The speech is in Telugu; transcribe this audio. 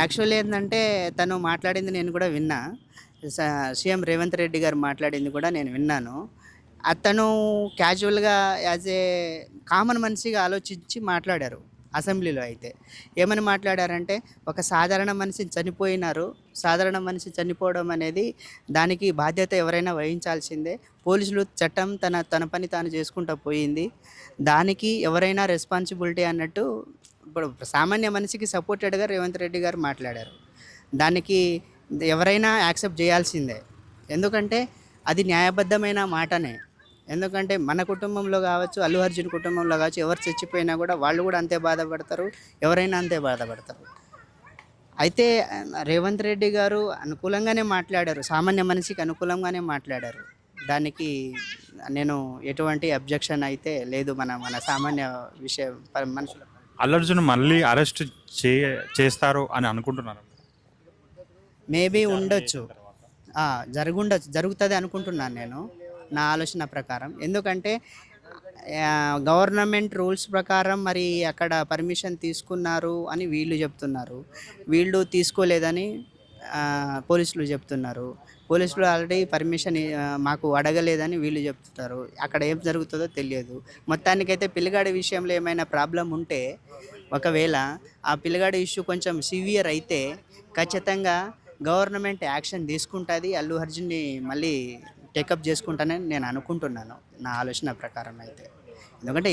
యాక్చువల్లీ ఏంటంటే తను మాట్లాడింది నేను కూడా విన్నా. సీఎం రేవంత్ రెడ్డి గారు మాట్లాడింది కూడా నేను విన్నాను. అతను క్యాజువల్గా యాజ్ ఏ కామన్ మనిషిగా ఆలోచించి మాట్లాడారు అసెంబ్లీలో అయితే. ఏమని మాట్లాడారంటే ఒక సాధారణ మనిషి చనిపోయినారు. సాధారణ మనిషి చనిపోవడం అనేది దానికి బాధ్యత ఎవరైనా వహించాల్సిందే. పోలీసులు చట్టం తన తన పని తాను చేసుకుంటూ పోయింది. దానికి ఎవరైనా రెస్పాన్సిబిలిటీ అన్నట్టు ఇప్పుడు సామాన్య మనిషికి సపోర్టెడ్గా రేవంత్ రెడ్డి గారు మాట్లాడారు. దానికి ఎవరైనా యాక్సెప్ట్ చేయాల్సిందే. ఎందుకంటే అది న్యాయబద్ధమైన మాటనే. ఎందుకంటే మన కుటుంబంలో కావచ్చు అల్లు అర్జున్ కుటుంబంలో కావచ్చు ఎవరు చచ్చిపోయినా కూడా వాళ్ళు కూడా అంతే బాధపడతారు ఎవరైనా అంతే బాధపడతారు. అయితే రేవంత్ రెడ్డి గారు అనుకూలంగానే మాట్లాడారు సామాన్య మనిషికి అనుకూలంగానే మాట్లాడారు. దానికి నేను ఎటువంటి అబ్జెక్షన్ అయితే లేదు మన మన సామాన్య విషయం మనుషులకు. అల్లర్జున్ మళ్ళీ అరెస్ట్ చే చేస్తారు అని అనుకుంటున్నారు? మేబీ ఉండొచ్చు. జరుగుండొచ్చు. జరుగుతుంది అనుకుంటున్నాను నేను నా ఆలోచన ప్రకారం. ఎందుకంటే గవర్నమెంట్ రూల్స్ ప్రకారం మరి అక్కడ పర్మిషన్ తీసుకున్నారు అని వీళ్ళు చెప్తున్నారు. వీళ్ళు తీసుకోలేదని పోలీసులు చెప్తున్నారు. పోలీసులు ఆల్రెడీ పర్మిషన్ మాకు అడగలేదని వీళ్ళు చెప్తున్నారు. అక్కడ ఏం జరుగుతుందో తెలియదు. మొత్తానికైతే పిల్లగాడి విషయంలో ఏమైనా ప్రాబ్లం ఉంటే ఒకవేళ ఆ పిల్లగాడి ఇష్యూ కొంచెం సివియర్ అయితే ఖచ్చితంగా గవర్నమెంట్ యాక్షన్ తీసుకుంటుంది. అల్లు అర్జున్ని మళ్ళీ టేకప్ చేసుకుంటానని నేను అనుకుంటున్నాను. నా ఆలోచన ప్రకారం అయితే. ఎందుకంటే